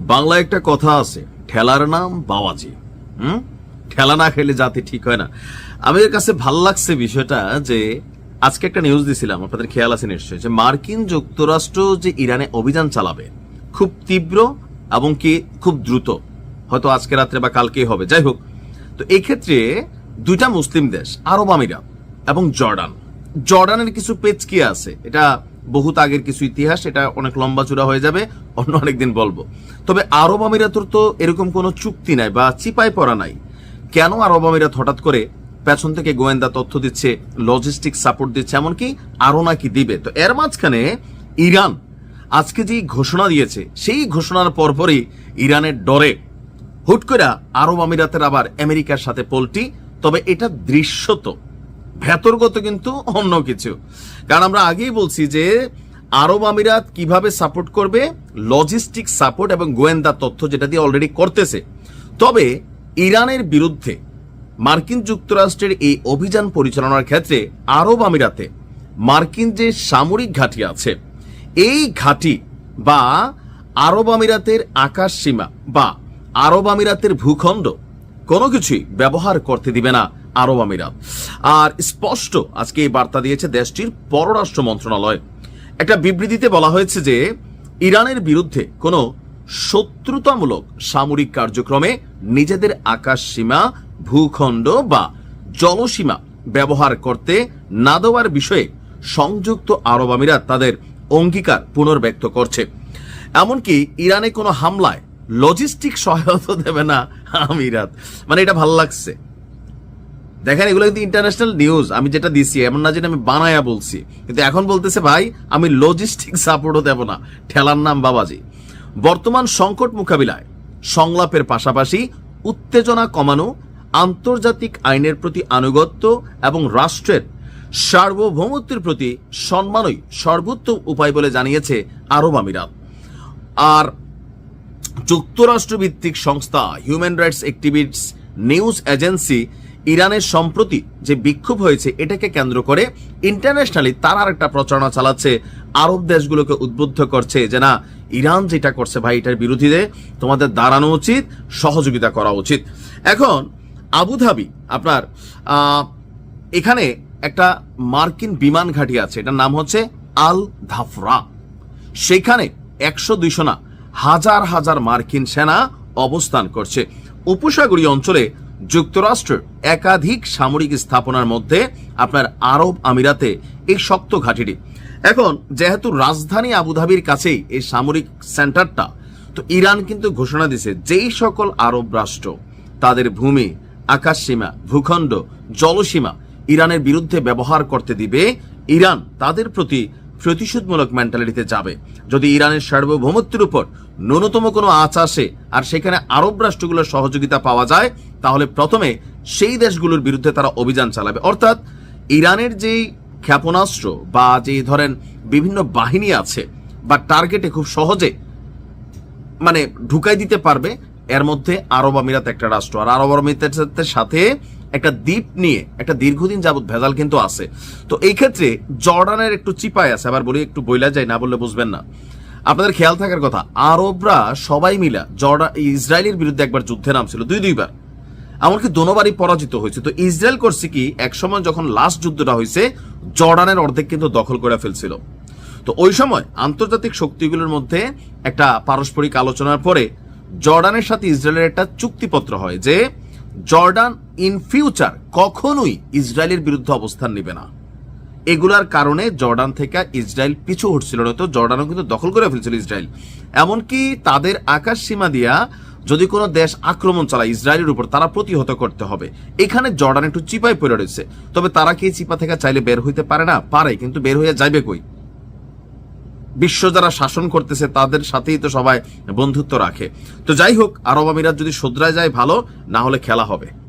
বাংলায় একটা কথা আছে, ঠেলার নাম বাবাজি হুম? ঠেলা না খেলে জাতি ঠিক হয় না। আমার কাছে ভালো লাগছে বিষয়টা যে, আজকে একটা নিউজ দিছিলাম, আপনাদের খেয়াল আছে নিশ্চয়ই, যে মার্কিন যুক্তরাষ্ট্র যে ইরানে অভিযান চালাবে, খুব তীব্র এবং কি খুব দ্রুত। হয়তো আজকে রাত্রে বা কালকেই হবে, যাই হোক। তো এই ক্ষেত্রে দুইটা মুসলিম দেশ, আরব আমিরাত এবং জর্ডান। জর্ডানের কিছু পেজ কি আছে, এটা বহুত আগের কিছু ইতিহাস, এটা অনেক লম্বা চূড়া হয়ে যাবে, অন্য অনেকদিন বলব। তবে আরব আমিরাতের তো এরকম কোনো চুক্তি নাই বা চিপাই পড়া নাই। কেন আরব আমিরাত হঠাৎ করে পেছন থেকে গোয়েন্দা তথ্য দিচ্ছে লজিস্টিক সাপোর্ট দিচ্ছে, এমনকি আরও নাকি দিবে? তো এর মাঝখানে ইরান আজকে যে ঘোষণা দিয়েছে, সেই ঘোষণার পরপরই ইরানের ডরে হুট করে আরব আমিরাতের আবার আমেরিকার সাথে পোল্টি তবে এটা দৃশ্যত ভেতরগত কিন্তু অন্য কিছু। কারণ আমরা আগেই বলছি যে আরব আমিরাত কীভাবে সাপোর্ট করবে? লজিস্টিক সাপোর্ট এবং গোয়েন্দা তথ্য যেটা দিয়ে অলরেডি করতেছে। তবে ইরানের বিরুদ্ধে মার্কিন যুক্তরাষ্ট্রের এই অভিযান পরিচালনার ক্ষেত্রে আরব আমিরাতে মার্কিন যে সামরিক ঘাঁটি আছে, এই ঘাঁটি বা আরব আমিরাতের আকাশ সীমা বা আরব আমিরাতের ভূখণ্ড কোনো কিছুই ব্যবহার করতে দিবে না। আরব আমিরাত। আর স্পষ্ট আজকে এই বার্তা দিয়েছে দেশটির পররাষ্ট্র মন্ত্রণালয়। একটা বিবৃতিতে বলা হয়েছে যে, ইরানের বিরুদ্ধে কোনো শত্রুতামূলক সামরিক কার্যক্রমে নিজেদের আকাশ সীমা, ভূখণ্ড বা জলসীমা ব্যবহার করতে না দেওয়ার বিষয়ে সংযুক্ত আরব আমিরাত তাদের অঙ্গীকার পুনর্ব্যক্ত করছে। এমনকি ইরানে কোনো হামলায় লজিস্টিক সহায়তা দেবে না আমিরাত। মানে এটা ভালো লাগছে। দেখেন, এগুলো কিন্তু ইন্টারন্যাশনাল নিউজ আমি যেটা দিছি, এমন না যেটা আমি বানায়া বলছি। কিন্তু এখন বলতেছে, ভাই, আমি লজিস্টিক সাপোর্টও দেব না। ঠেলার নাম বাবাজি। বর্তমান সংকট মোকাবিলায়, সংলাপের পাশাপাশি উত্তেজনা কমানো, আন্তর্জাতিক আইনের প্রতি আনুগত্য এবং রাষ্ট্রের সার্বভৌমত্বের প্রতি সম্মানই সর্বোত্তম উপায় বলে জানিয়েছে আরব আমিরাত। আর যুক্তরাষ্ট্রভিত্তিক সংস্থা human rights activist news agency ইরানের সম্প্রতি যে বিক্ষোভ হয়েছে এটাকে কেন্দ্র করে ইন্টারন্যাশনালি তার আর একটা প্রচারণা চালাচ্ছে, আরব দেশগুলোকে উদ্বুদ্ধ করছে যে না, ইরান যেটা করছে ভাই এটার বিরোধীতে তোমাদের দাঁড়ানো উচিত, সহযোগিতা করা উচিত। এখন আবুধাবি, আপনার এখানে একটা মার্কিন বিমান ঘাঁটি আছে, এটার নাম হচ্ছে আল ধাফরা সেখানে একশো দুইশো না হাজার হাজার মার্কিন সেনা অবস্থান করছে। উপসাগরীয় অঞ্চলে যুক্তরাষ্ট্রের একাধিক সামরিক স্থাপনার মধ্যে আপনার আরব আমিরাতে এই শক্ত ঘাঁটিটি। এখন, যেহেতু রাজধানী আবুধাবির কাছেই এই সামরিক সেন্টারটা, তো ইরান কিন্তু ঘোষণা দিছে যেই সকল আরব রাষ্ট্র, তাদের ভূমি, আকাশসীমা, ভূখণ্ড, জলসীমা ইরানের বিরুদ্ধে ব্যবহার করতে দিবে। ইরান তাদের প্রতি প্রতিশোধমূলক মেন্টালিটিতে যাবে। যদি ইরানের সার্বভৌমত্বের উপর ন্যূনতম কোনো আঁচ আসে আর সেখানে আরব রাষ্ট্রগুলোর সহযোগিতা পাওয়া যায়, তাহলে প্রথমে সেই দেশগুলোর বিরুদ্ধে তারা অভিযান চালাবে। অর্থাৎ ইরানের যেই ক্ষেপণাস্ত্র বা যে ধরেন বিভিন্ন বাহিনী আছে বা টার্গেটে খুব সহজে মানে ঢুকাই দিতে পারবে, এর মধ্যে আরব আমিরাত একটা রাষ্ট্র। আর আরব আমিরাতের সাথে একটা দ্বীপ নিয়ে, একটা দীর্ঘদিন যাবত ভেজাল কিন্তু আছে। তো এই ক্ষেত্রে জর্ডানের একটু চিপায় আছে, আবার বলি একটু বইলা যায়, না বললে বুঝবেন না। আপনাদের খেয়াল থাকার কথা, আরবরা সবাই মিলা জর্ডান ইসরায়েলের বিরুদ্ধে একবার যুদ্ধে নামছিল, দুই দুইবার। এমনকি দোনোবারই পরাজিত হয়েছে। তো ইসরায়েল করছে কি, একসময় যখন লাস্ট যুদ্ধটা হয়েছে, জর্ডানের অর্ধেক কিন্তু দখল করে ফেলছিল। তো ওই সময় আন্তর্জাতিক শক্তিগুলোর মধ্যে একটা পারস্পরিক আলোচনার পরে জর্ডানের সাথে ইসরায়েলের একটা চুক্তিপত্র হয় যে জর্ডান ইন ফিউচার কখনোই ইসরায়েলের বিরুদ্ধে অবস্থান নেবে না। এগুলার কারণে জর্ডান থেকে ইসরায়েল পিছু হটছিল না, তো জর্ডানও কিন্তু দখল করে ফেলছিল ইসরায়েল। এমনকি তাদের আকাশ সীমা দিয়া যদি কোনো দেশ আক্রমণ চালায় ইসরায়েলের উপর, তারা প্রতিহত করতে হবে। এখানে জর্ডান একটু চিপায় পড়ে রয়েছে। তবে তারা কি চিপা থেকে চাইলে বের হইতে পারে না? পারে, কিন্তু বের হয়ে যাবে কই? বিশ্ব যারা শাসন করতেছে, তাদের সাথেই তো সবাই বন্ধুত্ব রাখে। তো যাই হোক, আরব আমিরাত যদি শোধরায় যায় ভালো, না হলে খেলা হবে।